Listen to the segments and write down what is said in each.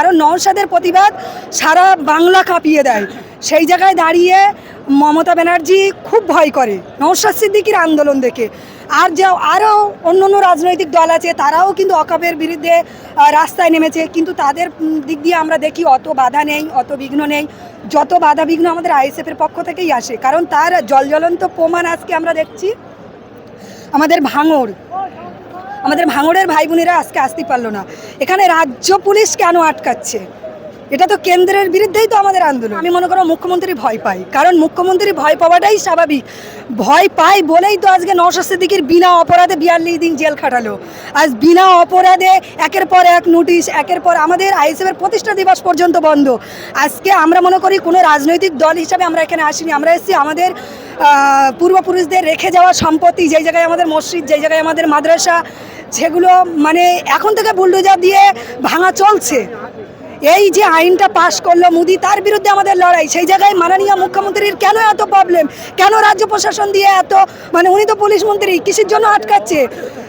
কারণ নওশাদের প্রতিবাদ সারা বাংলা কাঁপিয়ে দেয়। সেই জায়গায় দাঁড়িয়ে মমতা ব্যানার্জি খুব ভয় করে, নওশাদ সিদ্দিকির আন্দোলন দেখে। আর যা, আরও অন্য অন্য রাজনৈতিক দল আছে, তারাও কিন্তু অকাপের বিরুদ্ধে রাস্তায় নেমেছে। কিন্তু তাদের দিক দিয়ে আমরা দেখি অত বাধা নেই, অত বিঘ্ন নেই। যত বাধা বিঘ্ন আমাদের আইএসএফের পক্ষ থেকেই আসে। কারণ তার জলজ্বলন্ত প্রমাণ আজকে আমরা দেখছি, আমাদের ভাঙড়। আমাদের ভাঙড়ের ভাই বোনেরা আজকে আসতে পারল না। এখানে রাজ্য পুলিশ কেন আটকাচ্ছে? এটা তো কেন্দ্রের বিরুদ্ধেই তো আমাদের আন্দোলন। আমি মনে করো মুখ্যমন্ত্রী ভয় পাই। কারণ মুখ্যমন্ত্রী ভয় পাওয়াটাই স্বাভাবিক। ভয় পাই বলেই তো আজকে নশো সিদ্দিকির বিনা অপরাধে বিয়াল্লিশ দিন জেল খাটালো। আজ বিনা অপরাধে একের পর এক নোটিশ, একের পর আমাদের আইএসএফের প্রতিষ্ঠা দিবস পর্যন্ত বন্ধ। আজকে আমরা মনে করি কোনো রাজনৈতিক দল হিসাবে আমরা এখানে আসিনি। আমরা এসেছি আমাদের পূর্বপুরুষদের রেখে যাওয়া সম্পত্তি, যেই জায়গায় আমাদের মসজিদ, যেই জায়গায় আমাদের মাদ্রাসা যেগুলো মানে এখন থেকে বুলডোজার দিয়ে ভাঙা চলছে। এই যে আইনটা পাশ করল মোদি, তার বিরুদ্ধে আমাদের লড়াই, সেই জায়গায় মাননীয় মুখ্যমন্ত্রীর কেন এত প্রবলেম কেন রাজ্য প্রশাসন দিয়ে এত মানে উনি তো পুলিশ মন্ত্রী, কিসের জন্য আটকাচ্ছে?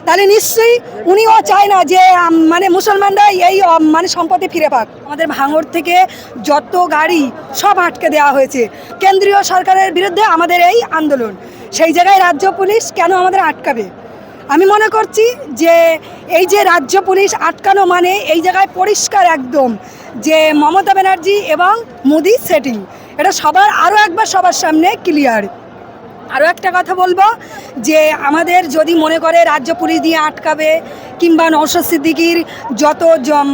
তাহলে নিশ্চয়ই উনিও চায় না যে মানে মুসলমানরা এই মানে সম্পত্তি ফিরে পাক। আমাদের ভাঙড় থেকে যত গাড়ি সব আটকে দেওয়া হয়েছে। কেন্দ্রীয় সরকারের বিরুদ্ধে আমাদের এই আন্দোলন। সেই জায়গায় রাজ্য পুলিশ কেন আমাদের আটকাবে? আমি মনে করছি যে এই যে রাজ্য পুলিশ আটকানো মানে এই জায়গায় পরিষ্কার একদম যে মমতা ব্যানার্জি এবং মোদি সেটিং এটা সবার আরও একবার সবার সামনে ক্লিয়ার আরও একটা কথা বলব যে আমাদের যদি মনে করে রাজ্য পুলিশ দিয়ে আটকাবে কিংবা নৌশদ সিদ্দিকির যত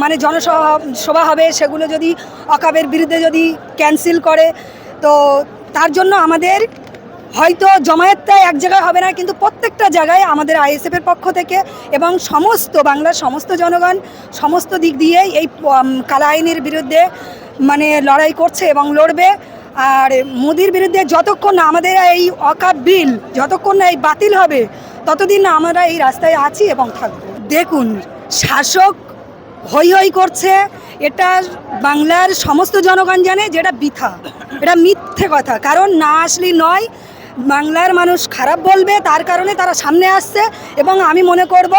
মানে জনসভা সভা হবে সেগুলো যদি অকাবের বিরুদ্ধে যদি ক্যান্সেল করে, তো তার জন্য আমাদের হয়তো জমায়েতটা এক জায়গায় হবে না, কিন্তু প্রত্যেকটা জায়গায় আমাদের আইএসএফের পক্ষ থেকে এবং সমস্ত বাংলার সমস্ত জনগণ সমস্ত দিক দিয়ে এই কালা আইনের বিরুদ্ধে মানে লড়াই করছে এবং লড়বে। আর মোদির বিরুদ্ধে যতক্ষণ না আমাদের এই অকাপ বিল যতক্ষণ না এই বাতিল হবে, ততদিন না আমরা এই রাস্তায় আছি এবং থাকব। দেখুন, শাসক হই হই করছে, এটা বাংলার সমস্ত জনগণ জানে যেটা বৃথা, এটা মিথ্যে কথা, কারণ না আসলে নয় বাংলার মানুষ খারাপ বলবে, তার কারণে তারা সামনে আসছে এবং আমি মনে করব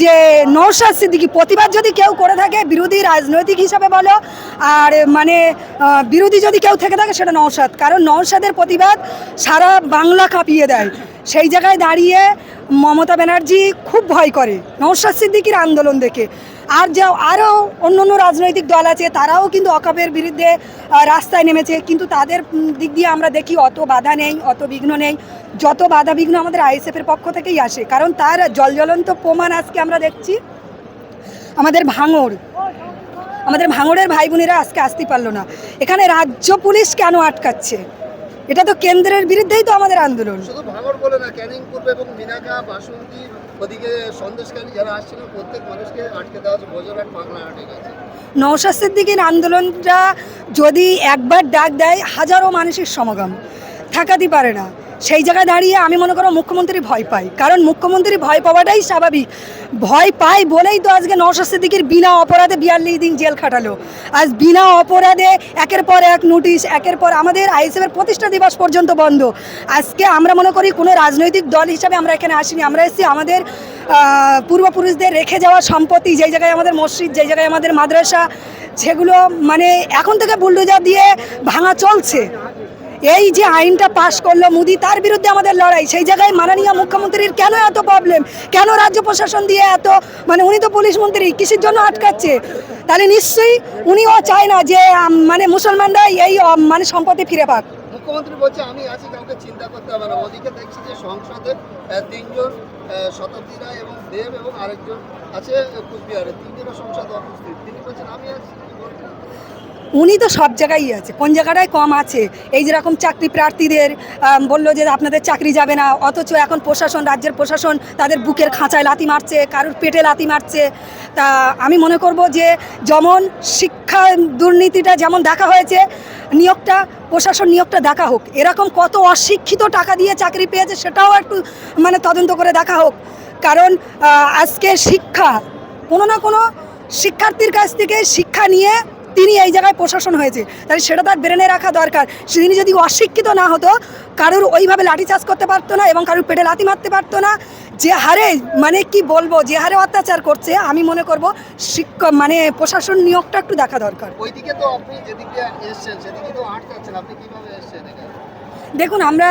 যে নৌসাদ সিদ্দিকি প্রতিবাদ যদি কেউ করে থাকে, বিরোধী রাজনৈতিক হিসাবে বলো, আর মানে বিরোধী যদি কেউ থেকে থাকে সেটা নৌসাদ কারণ নৌসাদের প্রতিবাদ সারা বাংলা কাঁপিয়ে দেয়। সেই জায়গায় দাঁড়িয়ে মমতা ব্যানার্জি খুব ভয় করে নৌসাদ সিদ্দিকির আন্দোলন দেখে। আর যা আরও অন্য অন্য রাজনৈতিক দল আছে, তারাও কিন্তু অকাপের বিরুদ্ধে রাস্তায় নেমেছে। কিন্তু তাদের দিক দিয়ে আমরা দেখি অত বাধা নেই, অত বিঘ্ন নেই। যত বাধা বিঘ্ন আমাদের আইএসএফের পক্ষ থেকেই আসে। কারণ তার জলজ্বলন্ত প্রমাণ আজকে আমরা দেখছি। আমাদের ভাঙড়, আমাদের ভাঙড়ের ভাই বোনেরা আজকে আসতে পারল না। এখানে রাজ্য পুলিশ কেন আটকাচ্ছে? এটা তো কেন্দ্রের বিরুদ্ধেই তো আমাদের আন্দোলন। শুধু ভাঙড় বলে না ক্যানিং করবে এবং মিনাকা বাসন্তী ওদিকে সন্দেশকারী যারা আসছিল প্রত্যেক মানুষকে আটকে দেওয়া হচ্ছে। বজরহাট আটকে গেছে। নৌশাদ সিদ্দিকির আন্দোলনটা যদি একবার ডাক দেয় হাজারো মানুষের সমাগম। থাকাতেই পারে না। সেই জায়গায় দাঁড়িয়ে আমি মনে করো মুখ্যমন্ত্রী ভয় পাই। কারণ মুখ্যমন্ত্রী ভয় পাওয়াটাই স্বাভাবিক। ভয় পায় বলেই তো আজকে নৌশাদ সিদ্দিকির বিনা অপরাধে বিয়াল্লিশ দিন জেল খাটালো। আজ বিনা অপরাধে একের পর এক নোটিশ, একের পর আমাদের আইএসএফের প্রতিষ্ঠা দিবস পর্যন্ত বন্ধ। আজকে আমরা মনে করি কোনো রাজনৈতিক দল হিসাবে আমরা এখানে আসিনি। আমরা এসেছি আমাদের পূর্বপুরুষদের রেখে যাওয়া সম্পত্তি, যেই জায়গায় আমাদের মসজিদ, যেই জায়গায় আমাদের মাদ্রাসা, সেগুলো মানে এখন থেকে বুলডোজার দিয়ে ভাঙা চলছে। এই যে আইনটা পাশ করল মোদি, তার বিরুদ্ধে আমাদের লড়াই। সেই জায়গায় মাননীয় মুখ্যমন্ত্রীর কেন এত প্রবলেম কেন রাজ্য প্রশাসন দিয়ে এত মানে উনি তো পুলিশ মন্ত্রী, কিসের জন্য আটকাচ্ছে? তাহলে নিশ্চয়ই উনিও চায় না যে মানে মুসলমানরা এই মানে সম্পত্তি ফিরে পাক। মুখ্যমন্ত্রী বলছে, আমি আছি, কাউকে চিন্তা করতে হবে না। ওদিকে দেখছি যে সংসদে তিনজন শতাব্দী এবং দেব এবং আরেকজন আছে কুচবিহারে। তিনজনের সংসদ উপস্থিত তিনি বলছেন, আমি আছি? উনি তো সব জায়গায়ই আছে। কোন জায়গাটায় কম আছে? এই যেরকম চাকরি প্রার্থীদের বলল যে আপনাদের চাকরি যাবে না, অথচ এখন প্রশাসন, রাজ্যের প্রশাসন তাদের বুকের খাঁচায় লাথি মারছে, কারোর পেটে লাথি মারছে। তা আমি মনে করব যে যেমন শিক্ষা দুর্নীতিটা যেমন দেখা হয়েছে, নিয়োগটা, প্রশাসন নিয়োগটা দেখা হোক। এরকম কত অশিক্ষিত টাকা দিয়ে চাকরি পেয়েছে সেটাও একটু মানে তদন্ত করে দেখা হোক। কারণ আজকে শিক্ষা, কোনো না কোনো শিক্ষার্থীর কাছ থেকে শিক্ষা নিয়ে তিনি এই জায়গায় প্রশাসন হয়েছে। তাহলে সেটা তার ব্রেনে রাখা দরকার। তিনি যদি অশিক্ষিত না হতো, কারোর ওইভাবে লাঠি চাষ করতে পারতো না এবং কারোর পেটে লাথি মারতে পারতো না, যে হারে মানে কি বলব, যে হারে অত্যাচার করছে, আমি মনে করব শিক্ষক মানে প্রশাসন নিয়োগটা একটু দেখা দরকার। ওইদিকে তো আপনি যেদিকে এসছেন, সেদিকে তো আটকাচ্ছেন আপনি কীভাবে এসছেন দেখুন, আমরা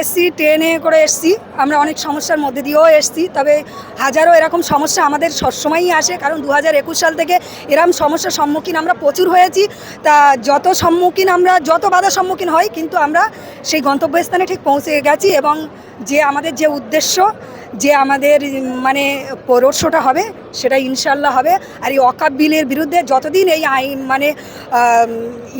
এসছি ট্রেনে করে এসছি। আমরা অনেক সমস্যার মধ্যে দিয়েও এসছি, তবে হাজারো এরকম সমস্যা আমাদের সবসময়ই আসে, কারণ দু হাজার একুশ সাল থেকে এরকম সমস্যার সম্মুখীন আমরা প্রচুর হয়েছি। তা যত সম্মুখীন আমরা, যত বাধার সম্মুখীন হই, কিন্তু আমরা সেই গন্তব্যস্থানে ঠিক পৌঁছে গেছি এবং যে আমাদের যে উদ্দেশ্য, যে আমাদের মানে রোড হবে, সেটা ইনশাল্লাহ হবে। আর এই অকাপ বিলের বিরুদ্ধে যতদিন এই আইন মানে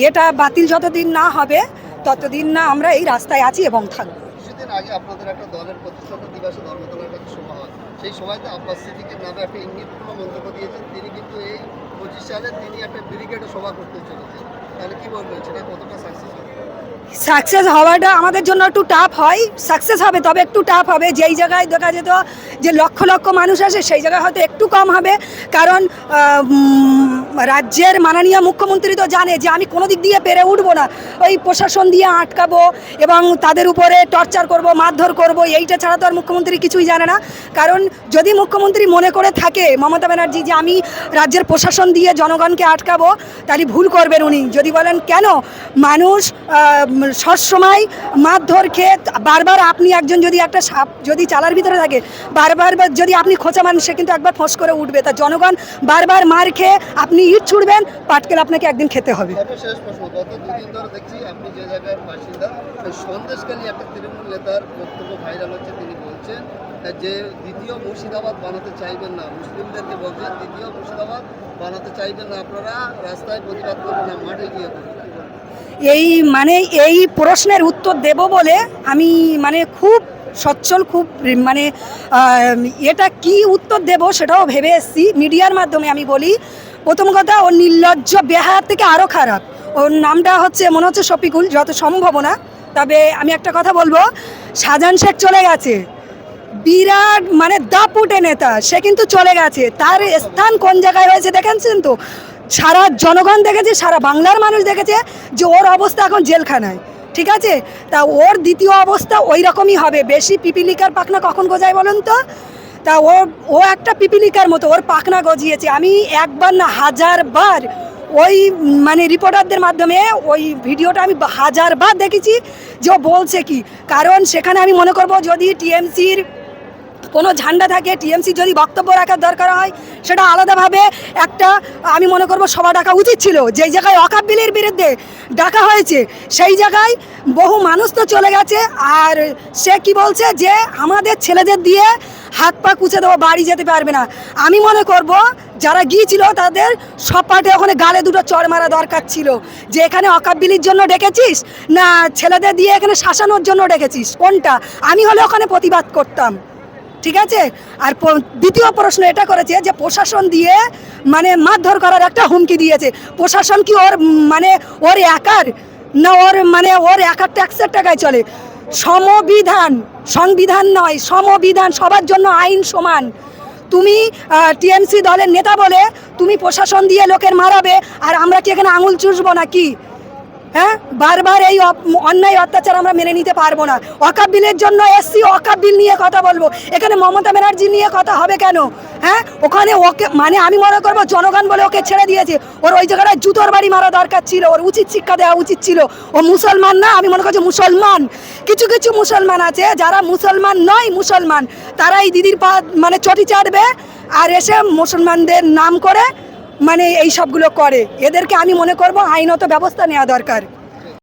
এটা বাতিল যতদিন না হবে ততদিন না আমরা এই রাস্তায় আছি এবং থাকব। কিছুদিন আগে আপনাদের একটা দলের প্রতিষ্ঠাতা দিবসে ধর্মতলার কাছে সভা হয়। সেই সময়তে আব্বাস সিদ্দিকের নামে একটা ইঙ্গিতপূর্ণ মন্তব্য দিয়েছেন। তিনি কিন্তু এই পঁচিশ সালে তিনি একটা ব্রিগেডে সভা করতে চলেছেন। তাহলে কি বলবেন সেটা কতটা সাকসেস হবে সাকসেস হওয়াটা আমাদের জন্য একটু টাফ হয়। সাকসেস হবে, তবে একটু টাফ হবে। যেই জায়গায় দেখা যেত যে লক্ষ লক্ষ মানুষ আসে, সেই জায়গায় হয়তো একটু কম হবে। কারণ রাজ্যের মাননীয় মুখ্যমন্ত্রী তো জানে যে আমি কোনো দিক দিয়ে পেরে উঠবো না। ওই প্রশাসন দিয়ে আটকাবো এবং তাদের উপরে টর্চার করব, মারধর করব, এইটা ছাড়া তো আর মুখ্যমন্ত্রী কিছুই জানে না। কারণ, যদি মুখ্যমন্ত্রী মনে করে থাকে মমতা ব্যানার্জি যে আমি রাজ্যের প্রশাসন দিয়ে জনগণকে আটকাবো, তাহলে ভুল করবেন উনি। যদি বলেন কেন? মানুষ সবসময় মারধর খেয়ে বারবার আপনি একজন যদি একটা সাপ যদি চালার ভিতরে থাকে, বারবার যদি আপনি খোঁচা মারেন, সে কিন্তু একবার ফস করে উঠবে। তা জনগণ বারবার মার খেয়ে আপনি ইট ছুড়বেন, পাটকেল আপনাকে একদিন খেতে হবে। যে দ্বিতীয় মুর্শিদাবাদ বানাতে চাইবেন না, মুসলিমদেরকে বলছেন, দ্বিতীয় মুর্শিদাবাদ বানাতে চাইবেন না, আপনারা রাস্তায় প্রতিবাদ করবেন না মাঠে গিয়ে করবেন এই মানে এই প্রশ্নের উত্তর দেব বলে আমি মানে খুব সচ্ছল, খুব মানে এটা কি উত্তর দেব সেটাও ভেবে এসেছি। মিডিয়ার মাধ্যমে আমি বলি, প্রথম কথা, ও নির্লজ্জ বেহার থেকে আরও খারাপ। ওর নামটা হচ্ছে, মনে হচ্ছে শফিকুল, যত সম্ভব না। তবে আমি একটা কথা বলব শাহজাহান শেখ চলে গেছে। বিরাট মানে দাপুটে নেতা, সে কিন্তু চলে গেছে। তার স্থান কোন জায়গায় হয়েছে দেখেছেন তো? সারা জনগণ দেখেছে, সারা বাংলার মানুষ দেখেছে যে ওর অবস্থা এখন জেলখানায়। ঠিক আছে? তা ওর দ্বিতীয় অবস্থা ওই রকমই হবে। বেশি পিপিলিকার পাখনা কখন গজায় বলুন তো? তা ও ও একটা পিপিলিকার মতো, ওর পাখনা গজিয়েছে। আমি একবার না হাজারবার ওই মানে রিপোর্টারদের মাধ্যমে ওই ভিডিওটা আমি হাজারবার দেখেছি যে ও বলছে কি। কারণ সেখানে আমি মনে করব যদি টিএমসির কোনো ঝান্ডা থাকে, টিএমসি যদি বক্তব্য রাখার দরকার হয়, সেটা আলাদাভাবে একটা, আমি মনে করব সভা ডাকা উচিত ছিল। যেই জায়গায় অকাপ বিলের বিরুদ্ধে ডাকা হয়েছে, সেই জায়গায় বহু মানুষ তো চলে গেছে, আর সে কি বলছে যে আমাদের ছেলেদের দিয়ে হাত পা কুচে দেবো বাড়ি যেতে পারবে না। আমি মনে করব যারা গিয়েছিল তাদের সব পার্টি ওখানে গালে দুটো চড় মারা দরকার ছিল। যে এখানে অকাপ বিলির জন্য ডেকেছিস, না ছেলেদের দিয়ে এখানে শাসানোর জন্য ডেকেছিস? কোনটা? আমি হলে ওখানে প্রতিবাদ করতাম। ঠিক আছে? আর দ্বিতীয় প্রশ্ন এটা করেছে যে প্রশাসন দিয়ে মানে মারধর করার একটা হুমকি দিয়েছে। প্রশাসন কি ওর মানে ওর একার না ওর মানে ওর একার ট্যাক্সের টাকায় চলে? সমবিধান, সংবিধান নয়, সমবিধান, সবার জন্য আইন সমান। তুমি টিএমসি দলের নেতা বলে তুমি প্রশাসন দিয়ে লোকের মারাবে, আর আমরা কি এখানে আঙুল চুষবো না কি হ্যাঁ? বারবার এই অন্যায় অত্যাচার আমরা মেনে নিতে পারব না। অকাপ বিলের জন্য এসছি অকাপ বিল নিয়ে কথা বলব। এখানে মমতা ব্যানার্জি নিয়ে কথা হবে কেন? হ্যাঁ? ওখানে ওকে মানে আমি মনে করব জনগণ বলে ওকে ছেড়ে দিয়েছে। ওর ওই জায়গাটায় জুতোর বাড়ি মারা দরকার ছিল। ওর উচিত শিক্ষা দেওয়া উচিত ছিল। ও মুসলমান না, আমি মনে করছি মুসলমান। কিছু কিছু মুসলমান আছে যারা মুসলমান নয়, মুসলমান। তারা এই দিদির পা মানে চটি চাটবে আর এসে মুসলমানদের নাম করে মানে এই সবগুলো করে। এদেরকে আমি মনে করব আইনত ব্যবস্থা নেওয়া দরকার।